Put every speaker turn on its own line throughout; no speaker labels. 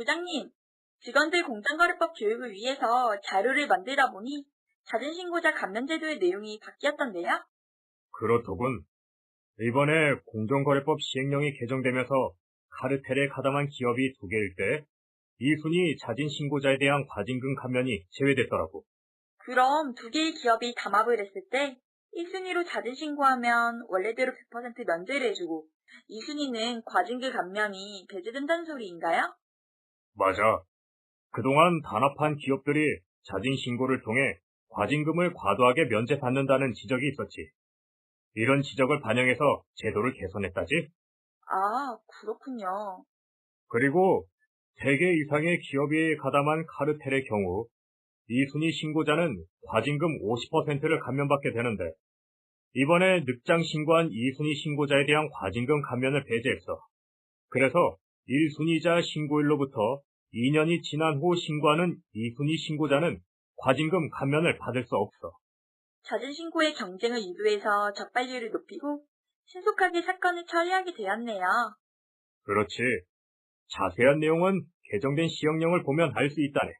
부장님, 직원들 공정거래법 교육을 위해서 자료를 만들다 보니 자진신고자 감면제도의 내용이 바뀌었던데요?
그렇더군. 이번에 공정거래법 시행령이 개정되면서 카르텔에 가담한 기업이 두 개일 때, 이순이 자진 신고자에 대한 과징금 감면이 제외됐더라고.
그럼 두 개의 기업이 담합을 했을 때 1순위로 자진신고하면 원래대로 100% 면제를 해주고 2순위는 과징금 감면이 배제된다는 소리인가요?
맞아. 그동안 단합한 기업들이 자진 신고를 통해 과징금을 과도하게 면제받는다는 지적이 있었지. 이런 지적을 반영해서 제도를 개선했다지.
아, 그렇군요.
그리고 3개 이상의 기업이 가담한 카르텔의 경우 이순위 신고자는 과징금 50%를 감면받게 되는데 이번에 늑장 신고한 이순위 신고자에 대한 과징금 감면을 배제했어. 그래서 1순위자 신고일로부터 2년이 지난 후 신고하는 이순위 신고자는 과징금 감면을 받을 수 없어.
자진신고의 경쟁을 유도해서 적발률을 높이고 신속하게 사건을 처리하게 되었네요.
그렇지. 자세한 내용은 개정된 시행령을 보면 알 수 있다네.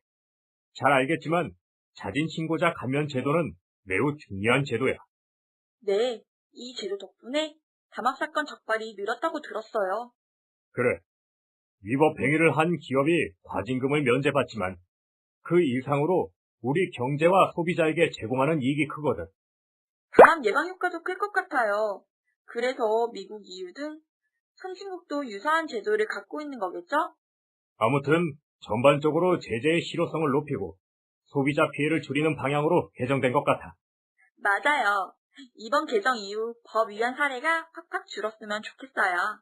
잘 알겠지만 자진 신고자 감면 제도는 매우 중요한 제도야.
네, 이 제도 덕분에 담합사건 적발이 늘었다고 들었어요.
그래. 위법 행위를 한 기업이 과징금을 면제받지만 그 이상으로 우리 경제와 소비자에게 제공하는 이익이 크거든.
담합 예방 효과도 클 것 같아요. 그래서 미국 EU 등 선진국도 유사한 제도를 갖고 있는 거겠죠?
아무튼 전반적으로 제재의 실효성을 높이고 소비자 피해를 줄이는 방향으로 개정된 것 같아.
맞아요. 이번 개정 이후 법 위반 사례가 팍팍 줄었으면 좋겠어요.